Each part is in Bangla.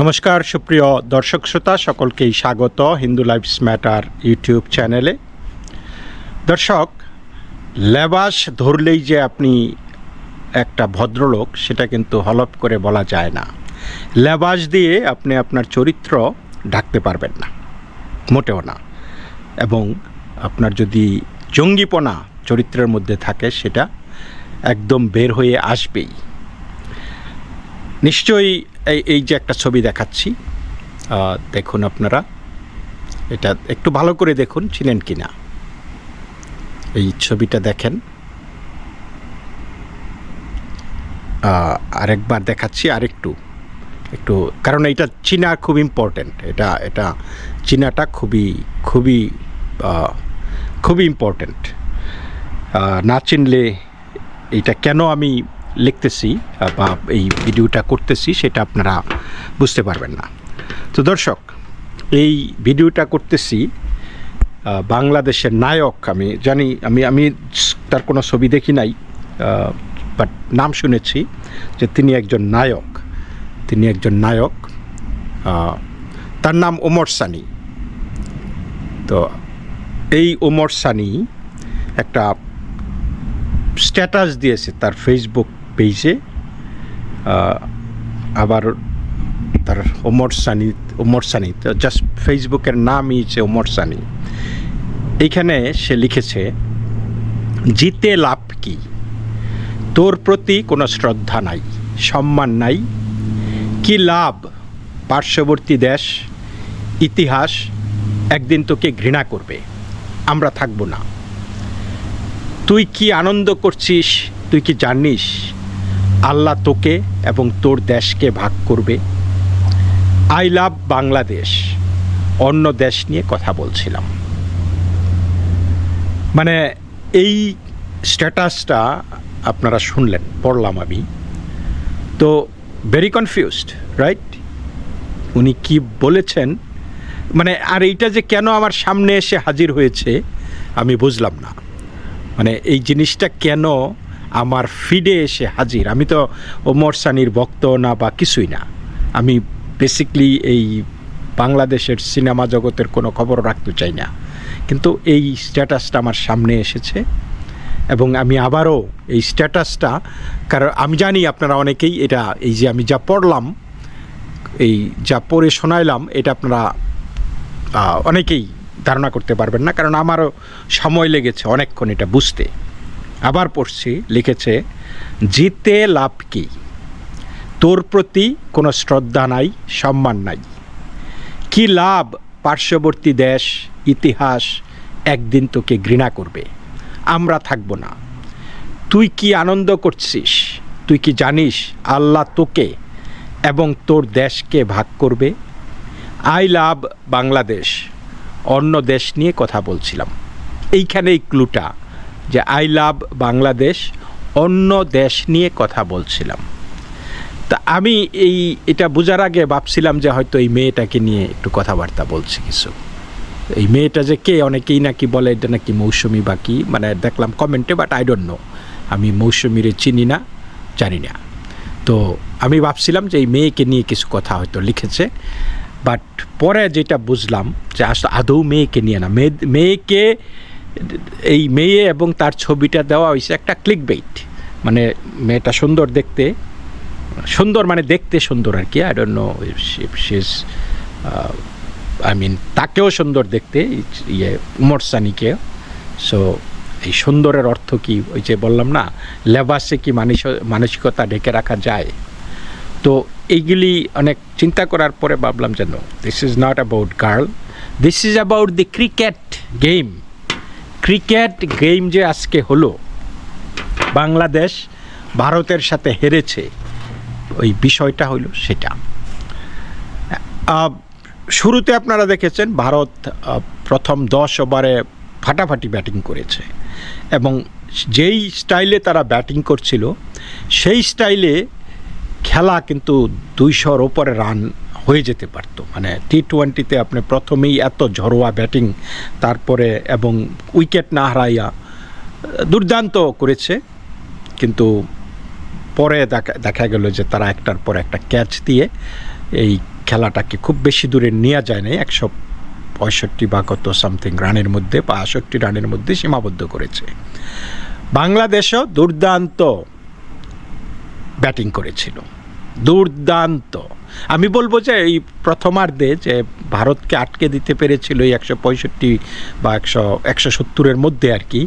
নমস্কার, সুপ্রিয় দর্শক শ্রোতা, সকলকেই স্বাগত হিন্দু লাইফস ম্যাটার ইউটিউব চ্যানেলে। দর্শক, লেবাস ধরলেই যে আপনি একটা ভদ্রলোক, সেটা কিন্তু হলপ করে বলা যায় না। লেবাস দিয়ে আপনি আপনার চরিত্র ঢাকতে পারবেন না, মোটেও না। এবং আপনার যদি জঙ্গিপনা চরিত্রের মধ্যে থাকে, সেটা একদম বের হয়ে আসবেই। নিশ্চয়ই এই এই যে একটা ছবি দেখাচ্ছি দেখুন আপনারা। এটা একটু ভালো করে দেখুন, চিনেন কি না? এই ছবিটা দেখেন। আরেকবার দেখাচ্ছি আরেকটু। একটু, কারণ এটা চীনা খুব ইম্পর্ট্যান্ট এটা এটা চীনাটা খুবই খুবই খুবই ইম্পর্ট্যান্ট না চিনলে এটা কেন আমি লিখতেছি বা এই ভিডিওটা করতেছি, সেটা আপনারা বুঝতে পারবেন না। তো দর্শক, এই ভিডিওটা করতেছি বাংলাদেশের নায়ক, আমি জানি, আমি আমি তার কোনো ছবি দেখি নাই বাট নাম শুনেছি যে তিনি একজন নায়ক, তিনি একজন নায়ক তার নাম ওমর সানি। তো এই ওমর সানি একটা স্ট্যাটাস দিয়েছে তার ফেসবুক আহ, আবার তার ওমর সানি ওমর সানি জাস্ট ফেসবুকের নামই হচ্ছে ওমর সানি। এইখানে সে লিখেছে জিতে লাভ কি? তোর প্রতি কোনো শ্রদ্ধা নাই সম্মান নাই। কি লাভ পার্শ্ববর্তী দেশ ইতিহাস একদিন তোকে ঘৃণা করবে আমরা থাকব না। তুই কি আনন্দ করছিস তুই কি জানিস আল্লাহ তোকে এবং তোর দেশকে ভাগ করবে। I love Bangladesh. অন্য দেশ নিয়ে কথা বলছিলাম। মানে এই স্ট্যাটাসটা আপনারা শুনলেন, পড়লাম আমি। তো ভেরি কনফিউজড রাইট উনি কি বলেছেন? মানে আর এইটা যে কেন আমার সামনে এসে হাজির হয়েছে, আমি বুঝলাম না। মানে এই জিনিসটা কেন আমার ফিডে এসে হাজির। আমি তো ওমর সানির ভক্ত না বা কিছুই না। আমি বেসিকলি এই বাংলাদেশের সিনেমা জগতের কোনো খবর রাখতে চাই না। কিন্তু এই স্ট্যাটাসটা আমার সামনে এসেছে এবং আমি আবারও এই স্ট্যাটাসটা কারণ আমি জানি আপনারা অনেকেই এটা, এই যে আমি যা পড়লাম, এই যা পড়ে শোনাইলাম, এটা আপনারা অনেকেই ধারণা করতে পারবেন না, কারণ আমারও সময় লেগেছে অনেকক্ষণ এটা বুঝতে। আবার পড়ছি, লিখেছে, জিতে লাভ কি? তোর প্রতি কোনো শ্রদ্ধা নাই, সম্মান নাই। কি লাভ পার্শ্ববর্তী দেশ, ইতিহাস একদিন তোকে ঘৃণা করবে? আমরা থাকব না। তুই কি আনন্দ করছিস? তুই কি জানিস আল্লাহ তোকে এবং তোর দেশকে ভাগ করবে? I love Bangladesh. অন্য দেশ নিয়ে কথা বলছিলাম। এইখানেই ক্লুটা। যে আই লাভ বাংলাদেশ অন্য দেশ নিয়ে কথা বলছিলাম। তা আমি এই, এটা বোঝার আগে ভাবছিলাম যে হয়তো এই মেয়েটাকে নিয়ে একটু কথাবার্তা বলছি কিছু। এই মেয়েটা যে কে, অনেকেই নাকি বলে এটা নাকি মৌসুমি বাকি মানে দেখলাম কমেন্টে বাট আই ডোন্ট নো আমি মৌসুমিরে চিনি না, জানি না। তো আমি ভাবছিলাম যে এই মেয়েকে নিয়ে কিছু কথা হয়তো লিখেছে বাট পরে যেটা বুঝলাম যে আসলে আদৌ মেয়েকে নিয়ে না। মেয়ে মেয়েকে এই মেয়ে এবং তার ছবিটা দেওয়া হয়েছে একটা ক্লিক বেইট মানে মেয়েটা সুন্দর দেখতে, সুন্দর মানে দেখতে সুন্দর আর কি আই নো শেষ আই মিন তাকেও সুন্দর দেখতে ইয়ে উমর সানিকে সো এই সুন্দরের অর্থ কি, ওই যে বললাম না, লেবাসে কি মানস, মানসিকতা ঢেকে রাখা যায়? তো এইগুলি অনেক চিন্তা করার পরে ভাবলাম যেন this is not about girl this is about the cricket game cricket game যে আজকে হলো, বাংলাদেশ ভারতের সাথে হেরেছে, ওই বিষয়টা হইল সেটা। শুরুতে আপনারা দেখেছেন ভারত প্রথম দশ ওভারে ফাটাফাটি ব্যাটিং করেছে। এবং যেই স্টাইলে তারা ব্যাটিং করছিল, সেই স্টাইলে খেলা কিন্তু দুইশোর ওপরে রান হয়ে যেতে পারতো। মানে টি টোয়েন্টিতে আপনি প্রথমেই এত ঝরোয়া ব্যাটিং, তারপরে এবং উইকেট না হারাইয়া দুর্দান্ত করেছে। কিন্তু পরে দেখা দেখা গেল যে তারা একটার পর একটা ক্যাচ দিয়ে এই খেলাটাকে খুব বেশি দূরে নেওয়া যায় না একশো পঁয়ষট্টি বা কত সামথিং রানের মধ্যে বা আষট্টি রানের মধ্যে সীমাবদ্ধ করেছে। বাংলাদেশও দুর্দান্ত ব্যাটিং করেছিল। দুর্দান্ত। আমি বলব যে এই প্রথমার্ধে যে ভারতকে আটকে দিতে পেরেছিল এই একশো পঁয়ষট্টি বা একশো একশো সত্তরের মধ্যে আর কি,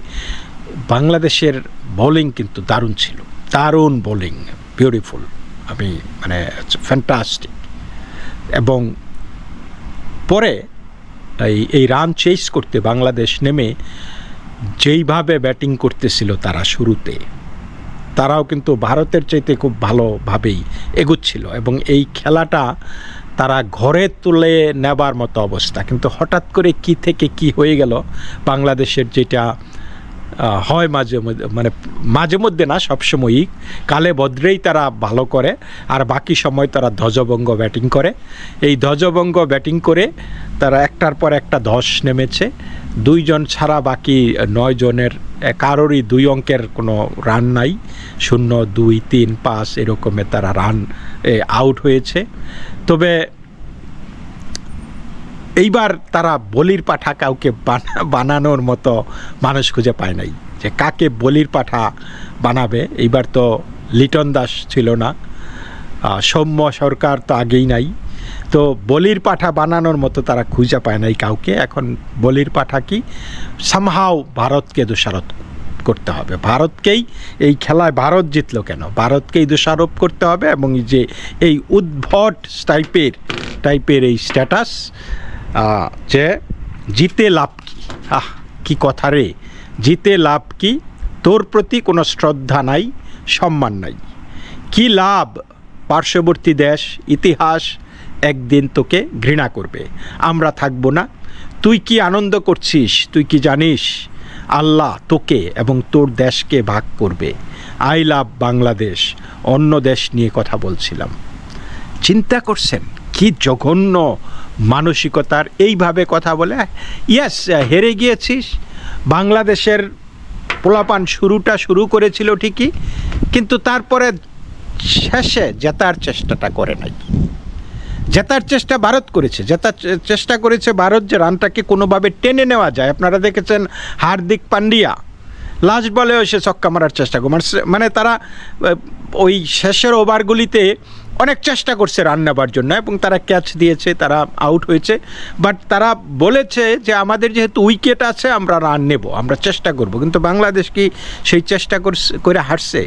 বাংলাদেশের বোলিং কিন্তু দারুণ ছিল। দারুণ বোলিং বিউটিফুল আমি মানে ফ্যান্টাস্টিক এবং পরে এই এই রান চেস করতে বাংলাদেশ নেমে যেইভাবে ব্যাটিং করতেছিল তারা শুরুতে তারাও কিন্তু ভারতের চাইতে খুব ভালোভাবেই এগুচ্ছিল এবং এই খেলাটা তারা ঘরে তুলে নেবার মতো অবস্থা। কিন্তু হঠাৎ করে কি থেকে কি হয়ে গেল? বাংলাদেশের যেটা হয় মাঝে মধ্যে মানে মাঝে মধ্যে না, সবসময়ই। কালে ভদ্রেই তারা ভালো করে, আর বাকি সময় তারা ধ্বজভঙ্গ ব্যাটিং করে। এই ধ্বজভঙ্গ ব্যাটিং করে তারা একটার পর একটা ধস নেমেছে। দুইজন ছাড়া বাকি নয় জনের কারোরই দুই অঙ্কের কোনো রান নাই। শূন্য, দুই, তিন, পাঁচ, এরকমে তারা রান আউট হয়েছে। তবে এইবার তারা বলির পাঠা কাউকে বানানোর মতো মানুষ খুঁজে পায় নাই। যে কাকে বলির পাঠা বানাবে, এইবার তো লিটন দাস ছিল না। সৌম্য সরকার তো আগেই নাই। তো বলির পাঠা বানানোর মতো তারা খুঁজে পায় নাই কাউকে। এখন বলির পাঠা কি? সামহাও ভারতকে দোষারোপ করতে হবে। ভারতকেই এই খেলায় ভারত জিতলো কেন? ভারতকেই দোষারোপ করতে হবে এবং যে এই উদ্ভট টাইপের টাইপের এই স্ট্যাটাস যে জিতে লাভ কি? আহ, কি কথা রে? জিতে লাভ কি? তোর প্রতি কোনো শ্রদ্ধা নাই, সম্মান নাই। কি লাভ? পার্শ্ববর্তী দেশ, ইতিহাস একদিন তোকে ঘৃণা করবে। আমরা থাকব না। তুই কি আনন্দ করছিস? তুই কি জানিস? আল্লাহ তোকে এবং তোর দেশকে ভাগ করবে। I love Bangladesh. অন্য দেশ নিয়ে কথা বলছিলাম। চিন্তা করছেন? কি জঘন্য মানসিকতার এইভাবে কথা বলে? ইয়াস হেরে গিয়েছিস। বাংলাদেশের পোলাপান শুরুটা শুরু করেছিল ঠিকই, কিন্তু তারপরে শেষে জেতার চেষ্টাটা করে নাই। জেতার চেষ্টা ভারত করেছে। জেতার চেষ্টা করেছে ভারত যে রানটাকে কোনোভাবে টেনে নেওয়া যায়। আপনারা দেখেছেন হার্দিক পান্ডিয়া। লাস্ট বলেও সে ছক্কা মারার চেষ্টা করে মানে মানে তারা ওই শেষের ওভারগুলিতে অনেক চেষ্টা করছে রান নেবার জন্য এবং তারা ক্যাচ দিয়েছে, তারা আউট হয়েছে। বাট তারা বলেছে যে আমাদের যেহেতু উইকেট আছে, আমরা রান নেব, আমরা চেষ্টা করব। কিন্তু বাংলাদেশ কি সেই চেষ্টা করে হারছে?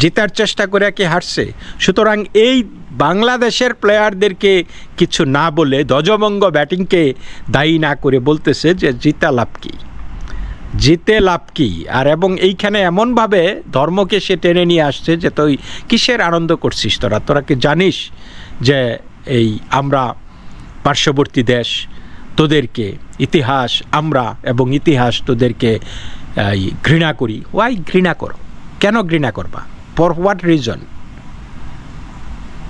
জেতার চেষ্টা করে কি হারছে? সুতরাং এই বাংলাদেশের প্লেয়ারদেরকে কিছু না বলে ধ্বজভঙ্গ ব্যাটিংকে দায়ী না করে বলতেছে যে জিতা লাভ কী? জিতে লাভ কি? আর এবং এইখানে এমনভাবে ধর্মকে সে টেনে নিয়ে আসছে যে তুই কিসের আনন্দ করছিস তোরা? তোরা কি জানিস যে এই আমরা পার্শ্ববর্তী দেশ, তোদেরকে ইতিহাস, আমরা এবং ইতিহাস তোদেরকে ঘৃণা করি? ওয়াই ঘৃণা করো? কেন ঘৃণা করবা? ফর হোয়াট রিজন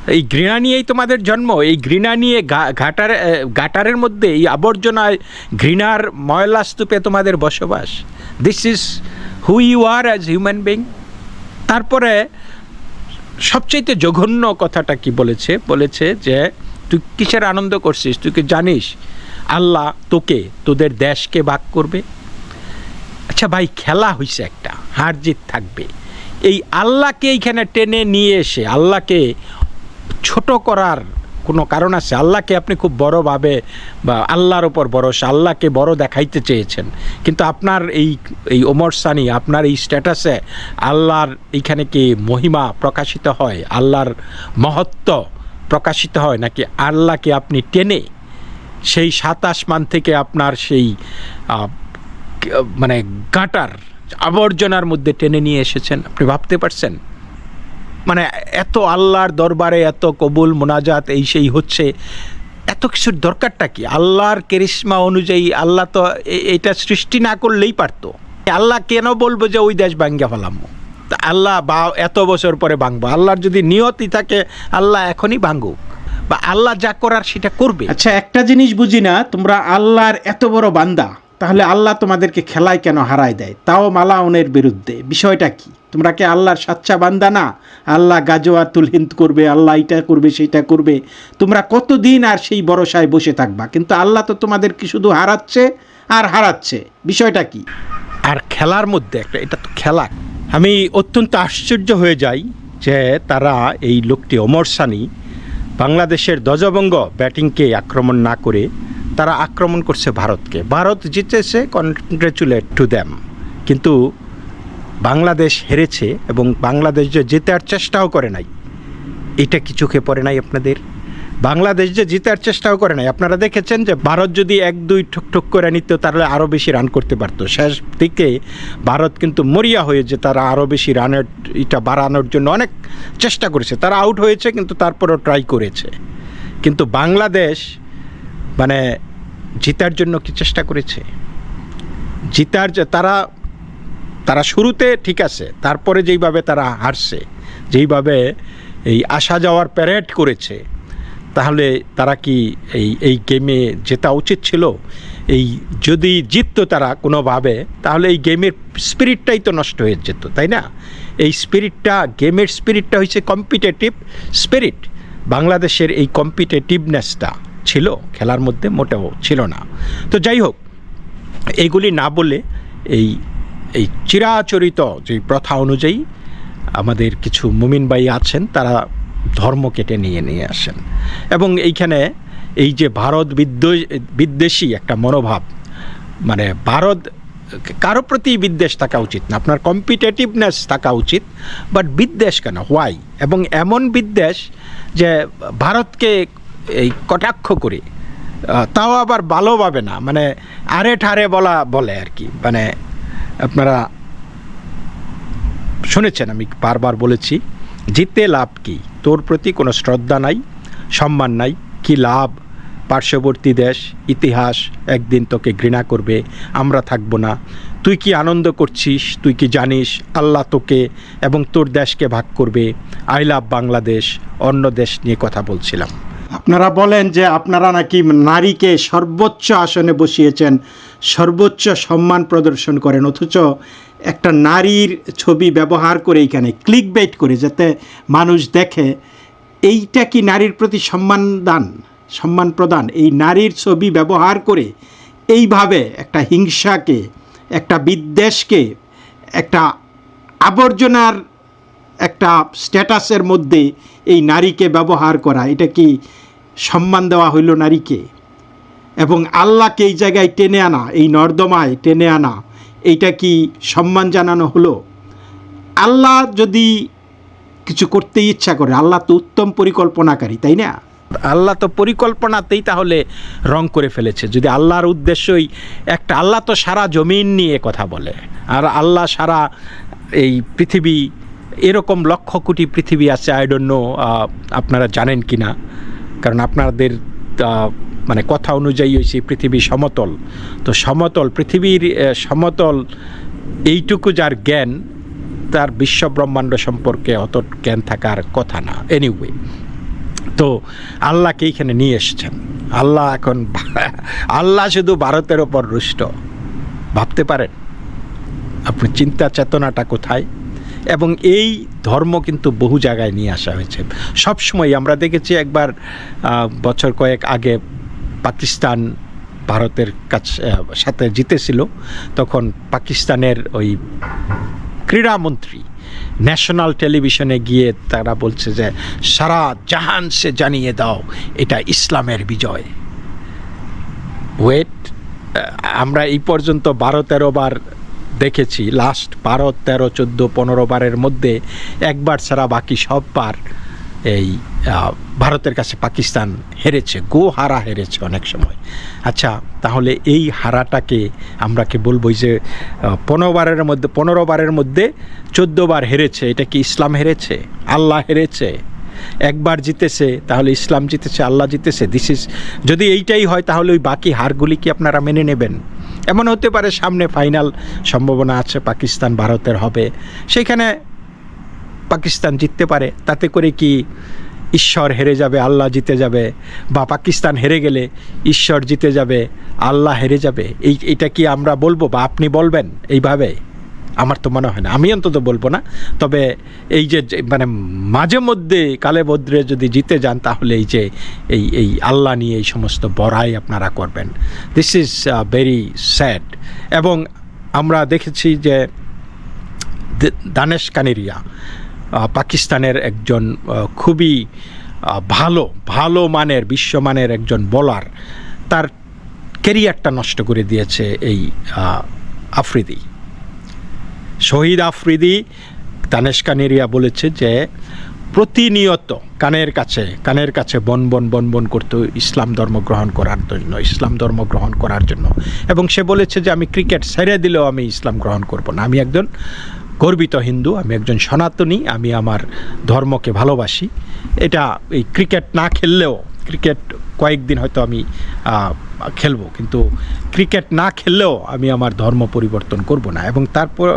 এই ঘৃণা নিয়েই তোমাদের জন্ম এই ঘৃণা নিয়ে ঘাটার এ, গাটারের মধ্যে এই আবর্জনায় ঘৃণার ময়লা স্তূপে তোমাদের বসবাস। This is who you are as human being তারপরে সবচাইতে জঘন্য কথাটা কি বলেছে? বলেছে যে তুই কিসের আনন্দ করছিস? তুই কি জানিস আল্লাহ তোকে তোদের দেশকে ভাগ করবে? আচ্ছা ভাই খেলা হয়েছে একটা হার জিত থাকবে। এই আল্লাহকে এইখানে টেনে নিয়ে এসে আল্লাহকে ছোট করার কোনো কারণ আছে? আল্লাহকে আপনি খুব বড়ভাবে বা আল্লাহর ওপর ভরসা, আল্লাহকে বড় দেখাইতে চেয়েছেন। কিন্তু আপনার এই এই ওমর সানি, আপনার এই স্ট্যাটাসে আল্লাহর এইখানে কি মহিমা প্রকাশিত হয়? আল্লাহর মহত্ব প্রকাশিত হয়? নাকি আল্লাহকে আপনি টেনে সেই সাত আসমান থেকে আপনার সেই মানে গাটার আবর্জনার মধ্যে টেনে নিয়ে এসেছেন? আপনি ভাবতে পারছেন? মানে এত আল্লাহর দরবারে এত কবুল, মোনাজাত, এই সেই হচ্ছে। এত কিছুর দরকারটা কি? আল্লাহর কেরিশমা অনুযায়ী আল্লাহ তো এটা সৃষ্টি না করলেই পারতো। আল্লাহ কেন বলব যে ওই দেশ ভাঙ্গা ফেলাম? আল্লাহ বা এত বছর পরে ভাঙবো। আল্লাহর যদি নিয়তি থাকে, আল্লাহ এখনই ভাঙুক। বা আল্লাহ যা করার সেটা করবে। আচ্ছা একটা জিনিস বুঝি না, তোমরা আল্লাহর এত বড় বান্দা, তাহলে আল্লাহ তোমাদেরকে খেলায় কেন হারায় দেয়? তাও মালাউনের বিরুদ্ধে। বিষয়টা কি? তোমরা কি আল্লাহর সাচ্চা বান্দা না? আল্লাহ গাজোয়াতুল হিন্দ করবে, আল্লাহ এটা করবে, সেটা করবে। তোমরা কতদিন আর সেই ভরসায় বসে থাকবা? কিন্তু আল্লাহ তো তোমাদেরকে শুধু হারাচ্ছে আর হারাচ্ছে। বিষয়টা কি? আর খেলার মধ্যে একটা, এটা তো খেলা। আমি অত্যন্ত আশ্চর্য হয়ে যাই যে তারা এই লোকটি অমর সানি বাংলাদেশের ধ্বজভঙ্গ ব্যাটিংকে আক্রমণ না করে তারা আক্রমণ করছে ভারতকে। ভারত জিতেছে, কনগ্রেচুলেট টু দ্যাম। কিন্তু বাংলাদেশ হেরেছে এবং বাংলাদেশ যে জেতার চেষ্টাও করে নাই, এটা কি চোখে পড়ে নাই আপনাদের? বাংলাদেশ যে জিতার চেষ্টাও করে নাই, আপনারা দেখেছেন যে ভারত যদি এক দুই ঠুক ঠুক করে নিত, তাহলে আরও বেশি রান করতে পারতো। শেষ দিকে ভারত কিন্তু মরিয়া হয়ে যে তারা আরও বেশি রানের এটা বাড়ানোর জন্য অনেক চেষ্টা করেছে। তারা আউট হয়েছে, কিন্তু তারপরেও ট্রাই করেছে। কিন্তু বাংলাদেশ মানে জিতার জন্য কি চেষ্টা করেছে? জিতার যে তারা তারা শুরুতে ঠিক আছে, তারপরে যেইভাবে তারা হারছে, যেইভাবে এই আসা যাওয়ার প্যারেড করেছে, তাহলে তারা কি এই এই গেমে জেতা উচিত ছিল? এই যদি জিততো তারা কোনোভাবে, তাহলে এই গেমের স্পিরিটটাই তো নষ্ট হয়ে যেত, তাই না? এই স্পিরিটটা গেমের স্পিরিটটা হচ্ছে কম্পিটেটিভ স্পিরিট বাংলাদেশের এই কম্পিটেটিভনেসটা ছিল, খেলার মধ্যে মোটেও ছিল না। তো যাই হোক এইগুলি না বলে এই এই চিরাচরিত যে প্রথা অনুযায়ী আমাদের কিছু মুমিন ভাই আছেন, তারা ধর্ম কেটে নিয়ে নিয়ে আসেন। এবং এইখানে এই যে ভারত বিদ্বেষী একটা মনোভাব মানে ভারত, কারও প্রতি বিদ্বেষ থাকা উচিত না। আপনার কম্পিটেটিভনেস থাকা উচিত বাট বিদ্বেষ কেন? হোয়াই এবং এমন বিদ্বেষ যে ভারতকে এই কটাক্ষ করে তাও আবার ভালোভাবে না মানে আরে ঠারে বলা বলে আর কি। মানে আপনারা শুনেছেন, আমি বারবার বলেছি, জিতে লাভ কি? তোর প্রতি কোনো শ্রদ্ধা নাই, সম্মান নাই, কি লাভ? পার্শ্ববর্তী দেশ, ইতিহাস একদিন তোকে ঘৃণা করবে, আমরা থাকব না। তুই কি আনন্দ করছিস? তুই কি জানিস, আল্লাহ তোকে এবং তোর দেশকে ভাগ করবে। আই লাভ বাংলাদেশ, অন্য দেশ নিয়ে কথা বলছিলাম। আপনারা বলেন যে আপনারা নাকি নারীকে সর্বোচ্চ আসনে বসিয়েছেন। সর্বোচ্চ সম্মান প্রদর্শন করেন। অথচ একটা নারীর ছবি ব্যবহার করে এখানে ক্লিক বেট করে যাতে মানুষ দেখে, এইটা কি নারীর প্রতি সম্মান দান? সম্মান প্রদান। এই নারীর ছবি ব্যবহার করে এইভাবে একটা হিংসাকে, একটা বিদ্বেষকে, একটা আবর্জনার একটা স্ট্যাটাসের মধ্যে এই নারীকে ব্যবহার করা। এটা কি সম্মান দেওয়া হইল নারীকে? এবং আল্লাহকে এই জায়গায় টেনে আনা, এই নর্দমায় টেনে আনা, এইটা কি সম্মান জানানো হলো? আল্লাহ যদি কিছু করতে ইচ্ছা করে, আল্লাহ তো উত্তম পরিকল্পনাকারী, তাই না? আল্লাহ তো পরিকল্পনাতেই তাহলে রং করে ফেলেছে। যদি আল্লাহর উদ্দেশ্যই একটা, আল্লাহ তো সারা জমিন নিয়ে কথা বলে, আর আল্লাহ সারা এই পৃথিবী, এরকম লক্ষ কোটি পৃথিবী আছে আই ডোন্ট নো আপনারা জানেন কি না কারণ আপনাদের মানে কথা অনুযায়ী হয়েছে পৃথিবী সমতল। তো সমতল, পৃথিবীর সমতল এইটুকু যার জ্ঞান, তার বিশ্ব ব্রহ্মাণ্ড সম্পর্কে অত জ্ঞান থাকার কথা না। এনিওয়ে তো আল্লাহকে এইখানে নিয়ে এসেছেন। আল্লাহ এখন আল্লাহ শুধু ভারতের ওপর রুষ্ট। ভাবতে পারেন, আপনি চিন্তা চেতনাটা কোথায়? এবং এই ধর্ম কিন্তু বহু জায়গায় নিয়ে আসা হয়েছে। সবসময় আমরা দেখেছি একবার বছর কয়েক আগে পাকিস্তান ভারতের কাছে সাথে জিতেছিল, তখন পাকিস্তানের ওই ক্রীড়ামন্ত্রী ন্যাশনাল টেলিভিশনে গিয়ে তারা বলছে যে, সারা জাহান সে জানিয়ে দাও, এটা ইসলামের বিজয়। ওয়েট আমরা এই পর্যন্ত বারো তেরো বার দেখেছি লাস্ট বারো, তেরো, চোদ্দ, পনেরো বারের মধ্যে একবার ছাড়া বাকি সববার এই ভারতের কাছে পাকিস্তান হেরেছে গো হারা হেরেছে অনেক সময়। আচ্ছা তাহলে এই হারাটাকে আমরা কি বলব যে আহ, পনেরো বারের মধ্যে পনেরো বারের মধ্যে বার হেরেছে এটা কি ইসলাম হেরেছে? আল্লাহ হেরেছে। একবার জিতেছে তাহলে ইসলাম জিতেছে আল্লাহ জিতেছে। দিস ইজ যদি এইটাই হয় তাহলে ওই বাকি হারগুলি কি আপনারা মেনে নেবেন? এমন হতে পারে সামনে ফাইনাল সম্ভাবনা আছে পাকিস্তান ভারতের হবে। সেখানে পাকিস্তান জিততে পারে, তাতে করে কি ঈশ্বর হেরে যাবে, আল্লাহ জিতে যাবে? বা পাকিস্তান হেরে গেলে ঈশ্বর জিতে যাবে, আল্লাহ হেরে যাবে? এই, এটা কি আমরা বলব বা আপনি বলবেন এইভাবে? আমার তো মনে হয় না। আমি অন্তত বলব না। তবে এই যে মানে মাঝে মধ্যে কালে বদ্রে যদি জিতে যান, তাহলে এই যে, এই এই আল্লাহ নিয়ে এই সমস্ত বড়াই আপনারা করবেন। দিস ইজ ভেরি স্যাড এবং আমরা দেখেছি যে দানেশ কানেরিয়া পাকিস্তানের একজন খুবই ভালো ভালো মানের, বিশ্বমানের একজন বোলার তার কেরিয়ারটা নষ্ট করে দিয়েছে এই আফ্রিদি। শহীদ আফ্রিদি, দানেশ কানেরিয়া বলেছে যে, প্রতিনিয়ত কানের কাছে কানের কাছে বন বন বন বন করতো ইসলাম ধর্ম গ্রহণ করার জন্য, ইসলাম ধর্ম গ্রহণ করার জন্য। এবং সে বলেছে যে, আমি ক্রিকেট ছেড়ে দিলেও আমি ইসলাম গ্রহণ করব না। আমি একজন গর্বিত হিন্দু, আমি একজন সনাতনী, আমি আমার ধর্মকে ভালোবাসি। এটা এই ক্রিকেট না খেললেও, ক্রিকেট কয়েকদিন হয়তো আমি খেলব, কিন্তু ক্রিকেট না খেললেও আমি আমার ধর্ম পরিবর্তন করব না। এবং তারপর,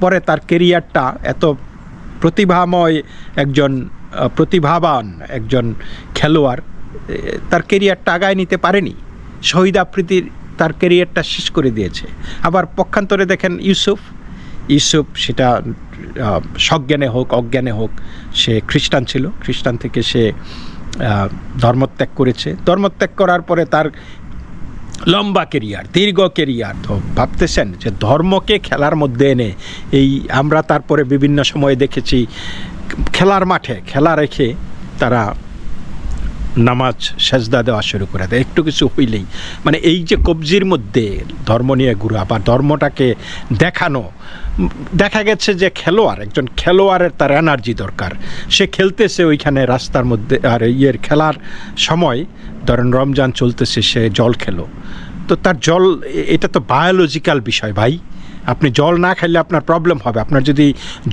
পরে তার কেরিয়ারটা এত প্রতিভাময় একজন প্রতিভাবান একজন খেলোয়াড় তার কেরিয়ারটা আগায় নিতে পারেনি। শহীদ আফ্রিদির তার কেরিয়ারটা শেষ করে দিয়েছে। আবার পক্ষান্তরে দেখেন ইউসুফ ইউসুফ সেটা সজ্ঞানে হোক, অজ্ঞানে হোক, সে খ্রিস্টান ছিল। খ্রিস্টান থেকে সে ধর্মত্যাগ করেছে। ধর্মত্যাগ করার পরে তার লম্বা কেরিয়ার, দীর্ঘ কেরিয়ার। তো ভাবতেছেন যে ধর্মকে খেলার মধ্যে এনে, এই আমরা তারপরে বিভিন্ন সময়ে দেখেছি, খেলার মাঠে, খেলা রেখে তারা নামাজ, সেজদা দেওয়া শুরু করে দেয়। একটু কিছু হইলেই। মানে এই যে কবজির মধ্যে ধর্ম নিয়ে ঘুরা বা ধর্মটাকে দেখানো, দেখা গেছে যে খেলোয়াড়, একজন খেলোয়াড়ের তার এনার্জি দরকার। সে খেলতেছে ওইখানে রাস্তার মধ্যে, আর ইয়ের খেলার সময় ধরেন রমজান চলতেছে, সে জল খেলো। তো তার জল এটা তো বায়োলজিক্যাল বিষয় ভাই। আপনি জল না খাইলে আপনার প্রবলেম হবে। আপনার যদি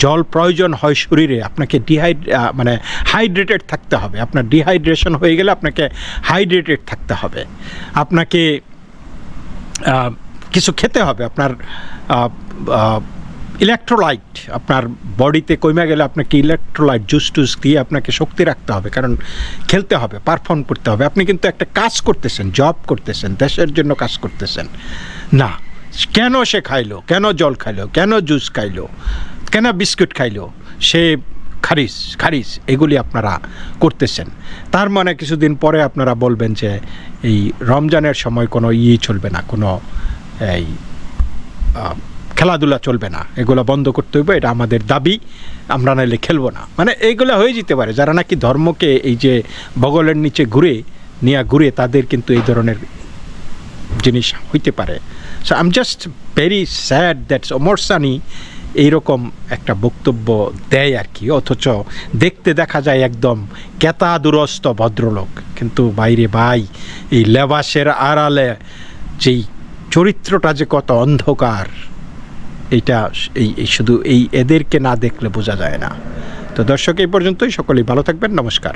জল প্রয়োজন হয় শরীরে, আপনাকে ডিহাইড মানে হাইড্রেটেড থাকতে হবে। আপনার ডিহাইড্রেশন হয়ে গেলে আপনাকে হাইড্রেটেড থাকতে হবে। আপনাকে কিছু খেতে হবে। আপনার ইলেকট্রোলাইট আপনার বডিতে কমে গেলে আপনাকে ইলেকট্রোলাইট জুস টুস দিয়ে আপনাকে শক্তি রাখতে হবে। কারণ খেলতে হবে পারফর্ম করতে হবে। আপনি কিন্তু একটা কাজ করতেছেন জব করতেছেন, দেশের জন্য কাজ করতেছেন। না। কেন সে খাইলো? কেন জল খাইলো? কেন জুস খাইলো? কেন বিস্কুট খাইলো? সে খারিজ খারিজ। এগুলি আপনারা করতেছেন। তার মানে কিছুদিন পরে আপনারা বলবেন যে এই রমজানের সময় কোনো ইয়ে চলবে না, কোনো এই খেলাধুলা চলবে না। এগুলো বন্ধ করতে হবে এটা আমাদের দাবি। আমরা নাইলে খেলব না। মানে এইগুলো হয়ে যেতে পারে। যারা নাকি ধর্মকে এই যে বগলের নিচে ঘুরে, নিয়ে ঘুরে, তাদের কিন্তু এই ধরনের জিনিস হইতে পারে। So um just very sad that's Omar Sunny এইরকম একটা বক্তব্য দেয় আর কি। অথচ দেখতে দেখা যায় একদম কেতা দুরস্ত ভদ্রলোক। কিন্তু বাইরে ভাই, এই লেবাসের আড়ালে যেই চরিত্রটা যে কত অন্ধকার, এইটা এই এই শুধু এই এদেরকে না দেখলে বোঝা যায় না। তো দর্শক, এই পর্যন্তই। সকলেই ভালো থাকবেন। নমস্কার।